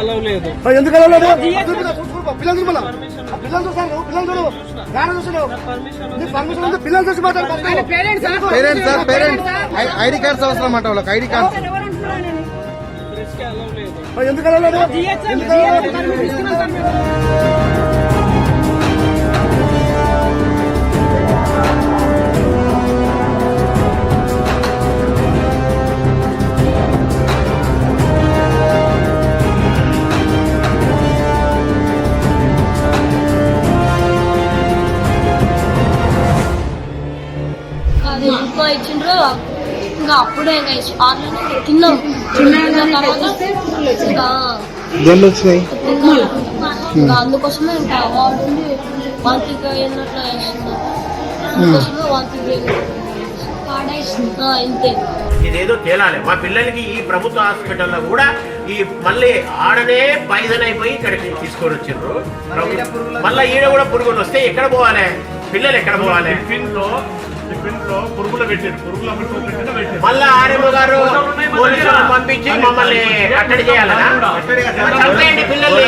Allow లేదు. ఎందుకు అలా లేదు? పిల్లలు చూడు మళ్ళా. ఆ పిల్లలు చూస్తాను పిల్లలు చూడు పర్మిషన్ ఉంది. పిల్లలు చూసి మాట్లాడు. First. Parents sir parents ID cards అవసరం అంట వాళ్ళకి ఐడి కార్డ్స్. ఎందుకు అలా లేదు? ఎందుకు అలా లేదు? ఇచ్చిండ్రు. ఇంకా అప్పుడే ఇంకా ఆన్లైన్ తిన్నాం. ఇంకా దేనిలో వచ్చినాయి ఇంకా అందుకోసమే ఇంకా వాడుండి వాంతిగా అయినట్లు వేస్తున్నారు అందుకోసమే వాంతి ఇంతే. ఇదేదో తేలాలి. మా పిల్లలకి ఈ ప్రభుత్వ హాస్పిటల్లో కూడా ఈ మళ్ళీ ఆడనే పాయిజన్ అయిపోయి ఇక్కడికి తీసుకొని వచ్చిండ్రు. మళ్ళీ ఈడ కూడా పురుగులు వస్తే ఎక్కడ పోవాలి? పిల్లలు ఎక్కడ పోవాలి? టిఫిన్ మళ్ళా ఆర్ఎంఓ గారు పోలీసులను పంపించి మమ్మల్ని కట్టడి చేయాలనా? చంపేయండి పిల్లల్ని